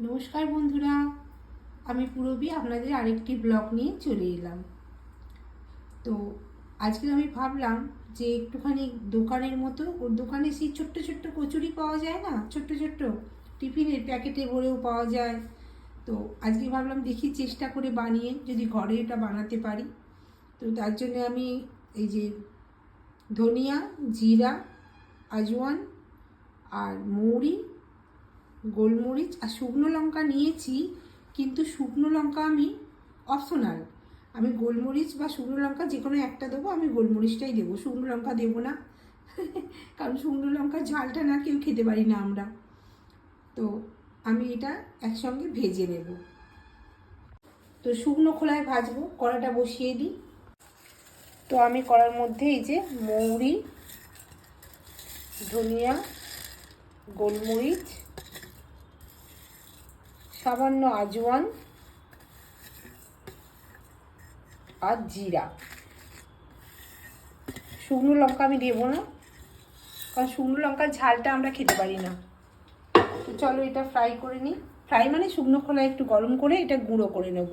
নমস্কার বন্ধুরা, আমি পুরবী, আপনাদের আরেকটি ব্লগ নিয়ে চলে এলাম। তো আজকে আমি ভাবলাম যে একটুখানি দোকানের মতো, ওর দোকানে সেই ছোট্ট ছোট্ট কচুরি পাওয়া যায় না? ছোট্ট ছোট্ট টিফিনের প্যাকেটে ভরেও পাওয়া যায়। তো আজকে ভাবলাম দেখি চেষ্টা করে বানিয়ে যদি ঘরে এটা বানাতে পারি। তো তার জন্য আমি এই যে ধনিয়া, জিরা, আজওয়ান আর মৌরি গোলমরিচ আর শুকনো লঙ্কা নিয়েছি, কিন্তু শুকনো লঙ্কা আমি অপশনাল। আমি গোলমরিচ বা শুকনো লঙ্কা যে কোনো একটা দেবো, আমি গোলমরিচটাই দেবো। শুকনো লঙ্কা দেবো না। কারণ শুকনো লঙ্কা ঝালটা না কেউ খেতে পারি না আমরা। তো আমি এটা একসঙ্গে ভেজে নেব। তো শুকনো খোলায় ভাজবো, কড়াটা বসিয়ে দিই। তো আমি কড়ার মধ্যে এই যে মৌরি, ধনিয়া, গোলমরিচ সামান্য আজওয়ান আর জিরা। শুকনো লঙ্কা আমি দেবো না, কারণ শুকনো লঙ্কার ঝালটা আমরা খেতে পারি না। তো চলো এটা ফ্রাই করে নিই। ফ্রাই মানে শুকনো খোলা একটু গরম করে এটা গুঁড়ো করে নেব।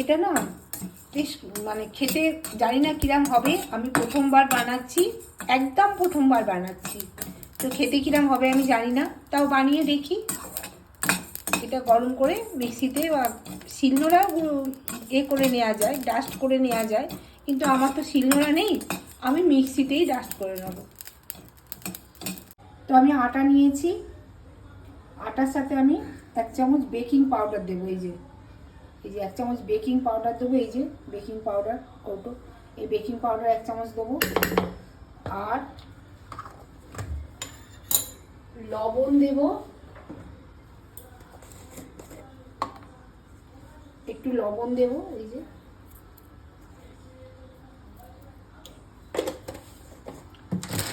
এটা না বেশ মানে খেতে জানি না কিরাম হবে, আমি প্রথমবার বানাচ্ছি, একদম প্রথমবার বানাচ্ছি। তো খেতে কিরাম হবে আমি জানি না। তাও বানিয়ে দেখি। এটা গরম করে মিক্সিতে বা শিলনোড়া এ করে নেওয়া যায় ডাস্ট করে নেওয়া যায়। কিন্তু আমার তো শিলনোড়া নেই, আমি মিক্সিতেই ডাস্ট করে নেব। তো আমি আটা নিয়েছি। আটার সাথে আমি এক চামচ বেকিং পাউডার দেবো এই যে। এই যে এক চামচ বেকিং পাউডার দেবো, এই যে বেকিং পাউডার কৌটো। এই বেকিং পাউডার এক চামচ দেবো। আর লবণ দেব। একটু লবণ দেব, এই যে।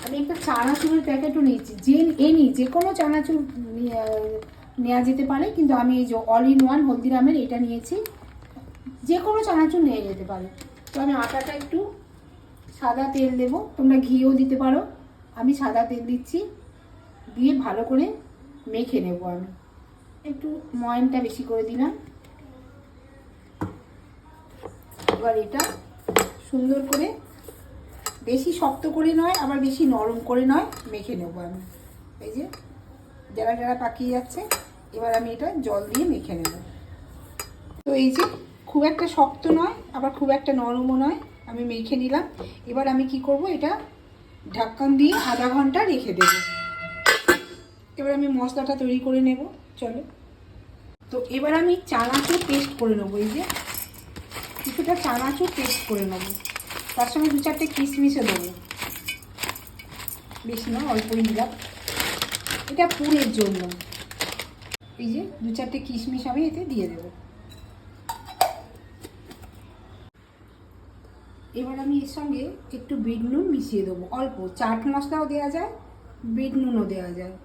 আমি একটা চানাচুরের প্যাকেটও নিয়েছি। যে এনি, যে কোনো চানাচুর নেওয়া যেতে পারে, কিন্তু আমি এই যে অল ইন ওয়ান হলদিরামের এটা নিয়েছি। যে কোনো চানাচুর নিয়ে যেতে পারে। তো আমি আটাটা একটু সাদা তেল দেব। তোমরা ঘিও দিতে পারো। আমি সাদা তেল দিচ্ছি। দিয়ে ভালো করে মেখে নেব আমি। একটু ময়নটা বেশি করে দিলাম। এবার এটা সুন্দর করে বেশি শক্ত করে নয়, আবার বেশি নরম করে নয়, মেখে নেব আমি। এই যে যারা যারা পাকিয়ে যাচ্ছে, এবার আমি এটা জল দিয়ে মেখে নেব। তো এই যে খুব একটা শক্ত নয়, আবার খুব একটা নরমও নয়, আমি মেখে নিলাম। এবার আমি কি করব, এটা ঢাক্কান দিয়ে আধা ঘণ্টা রেখে দেব। এবার আমি মশলাটা তৈরি করে নেব, চলো। তো এবার আমি চানাচুর পেস্ট করে নেব, এই যে। কিছুটা চানাচুর পেস্ট করে নেব। তার সঙ্গে দু চারটে কিশমিশও দেবো। বেশি না অল্পই দিলাম এটা পুরের জন্য। এই যে দু চারটে কিশমিশ আমি এতে দিয়ে দেব। এবার আমি এর সঙ্গে একটু বিট নুন মিশিয়ে দেবো। অল্প। চাট মশলাও দেওয়া যায় বিট নুনও দেওয়া যায়।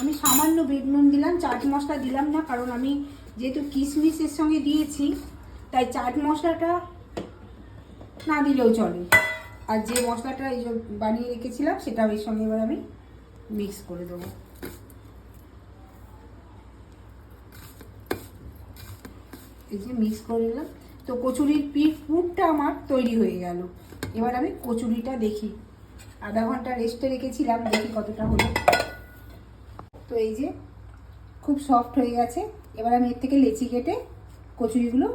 আমি সামান্য বিট নুন দিলাম, চাট মশলা দিলাম না, কারণ আমি যেহেতু কিশমিশের সঙ্গে দিয়েছি, তাই চাট মশলাটা না দিলেও চলে। আর যে মশলাটা এই বানিয়ে রেখেছিলাম সেটা এর সঙ্গে এবার আমি মিক্স করে দেবো। এই যে মিক্স করে দিলাম তো কচুরির পিঠ পুরটা আমার তৈরি হয়ে গেল। এবার আমি কচুরিটা দেখি। আধা ঘণ্টা রেস্টে রেখেছিলাম, দেখি কতটা হলো। তো এই যে খুব সফট হয়ে গেছে। এবার আমি এর থেকে লেচি কেটে কচুরিগুলো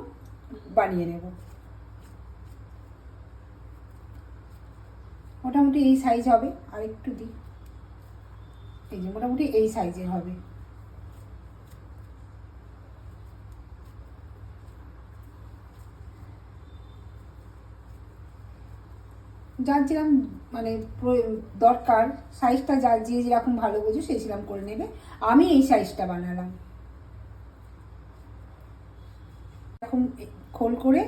বানিয়ে নেব। মোটামুটি এই সাইজ হবে। আর একটু দিই এই যে মোটামুটি এই সাইজের হবে। যার যেরকম মানে দরকার সাইজটা যার যে যেরকম ভালো বোঝো সেই সেরকম করে নেবে। আমি এই সাইজটা বানালাম। এরকম খোল করে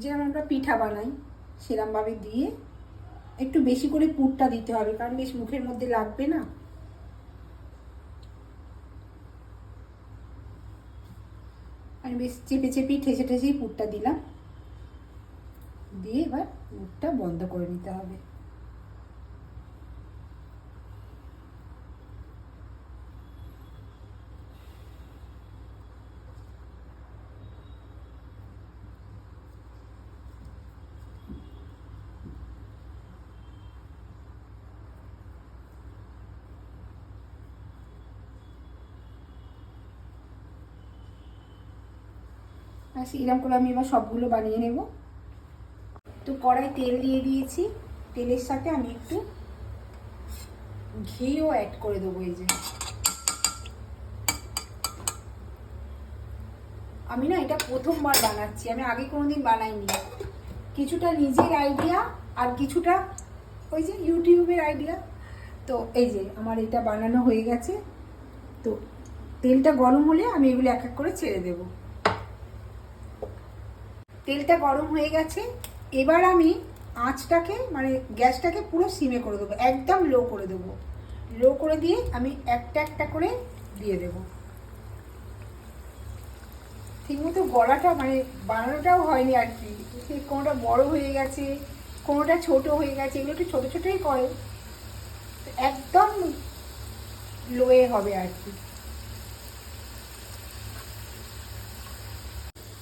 যেরকম আমরা পিঠা বানাই সেরমভাবে দিয়ে একটু বেশি করে পুরটা দিতে হবে, কারণ বেশ মুখের মধ্যে লাগবে না। আমি বেশ চেপে চেপে, ঠেসে ঠেসেই পুরটা দিলাম। দিয়ে এবার মুখটা বন্ধ করে নিতে হবে। আচ্ছা, এরকম করে আমি এবার সবগুলো বানিয়ে নেব। তো কড়াই তেল দিয়ে দিয়েছি। তেলের সাথে আমি একটু ঘিও অ্যাড করে দেবো এই যে। আমি না এটা প্রথমবার বানাচ্ছি, আমি আগে কোনোদিন বানাইনি। কিছুটা নিজের আইডিয়া আর কিছুটা ওই যে ইউটিউবের আইডিয়া তো এই যে আমার এটা বানানো হয়ে গেছে। তো তেলটা গরম হলে আমি এগুলো এক এক করে ছেড়ে দেব। তেলটা গরম হয়ে গেছে। এবার আমি আঁচটাকে মানে গ্যাসটাকে পুরো সিমে করে দেবো, একদম লো করে দেবো। লো করে দিয়ে আমি একটা একটা করে দিয়ে দেবো। ঠিকমতো গলাটা মানে বানানোটাও হয়নি আর কি। কোনোটা বড় হয়ে গেছে, কোনোটা ছোট হয়ে গেছে, এগুলো একটু ছোটো ছোটোই করে। একদম লোয়ে হবে আর কি।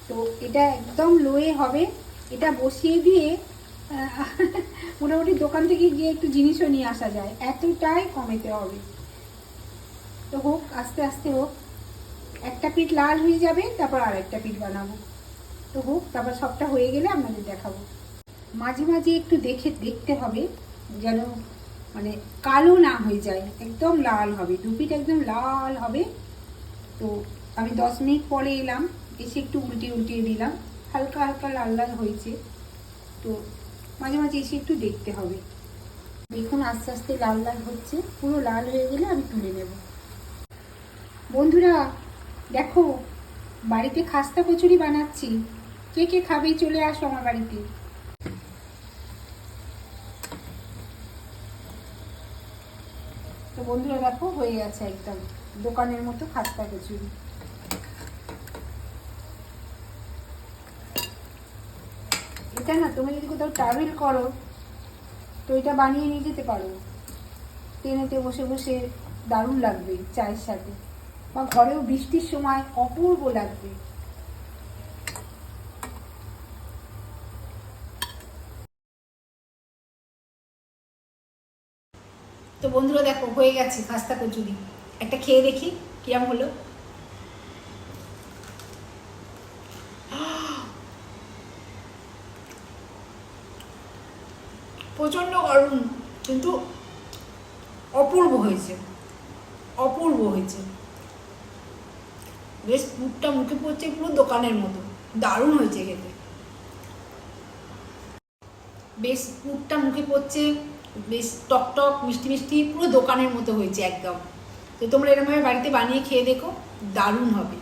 তো এটা একদম লোয়ে হবে। এটা বসিয়ে দিয়ে মোটামুটি দোকান থেকে গিয়ে একটু জিনিসও নিয়ে আসা যায়। এতটাই কমেতে হবে। তো হোক, আস্তে আস্তে হোক। একটা পিঠ লাল হয়ে যাবে, তারপর আর একটা পিঠ বানাবো। তো হোক, তারপর সবটা হয়ে গেলে আপনাদের দেখাবো। মাঝে মাঝে একটু দেখে, দেখতে হবে যেন মানে কালো না হয়ে যায়, একদম লাল হবে। দু পিঠ একদম লাল হবে। তো আমি দশ মিনিট পরে এলাম, এসে একটু উল্টে উল্টিয়ে দিলাম। হালকা হালকা লাল লাল হয়েছে। তো মাঝে মাঝে এসে একটু দেখতে হবে। দেখুন আস্তে আস্তে লাল লাল হচ্ছে। পুরো লাল হয়ে গেলে আমি তুলে নেব। বন্ধুরা, দেখো, বাড়িতে খাস্তা কচুরি বানাচ্ছি। কে কে খাবে চলে আসো আমার বাড়িতে। তো বন্ধুরা, দেখো, হয়ে গেছে একদম দোকানের মতো খাস্তা কচুরি। এটা না? তুমি যদি কোথাও ট্রাভেল করো, তো এটা বানিয়ে নিয়ে যেতে পারো। ট্রেনেতে বসে বসে দারুণ লাগবে চায়ের সাথে। বা ঘরেও বৃষ্টির সময় অপূর্ব লাগবে। তো বন্ধুরা দেখো, হয়ে গেছে খাস্তা কচুরি। একটা খেয়ে দেখি কিরম হলো। প্রচণ্ড গরম কিন্তু অপূর্ব হয়েছে অপূর্ব হয়েছে। বেশ পুরটা মুখে পড়ছে পুরো দোকানের মতো, দারুণ হয়েছে খেতে। বেশ পুরটা মুখে পড়ছে, বেশ টক টক মিষ্টি মিষ্টি, পুরো দোকানের মতো হয়েছে একদম। তো তোমরা এরকমভাবে বাড়িতে বানিয়ে খেয়ে দেখো, দারুণ হবে।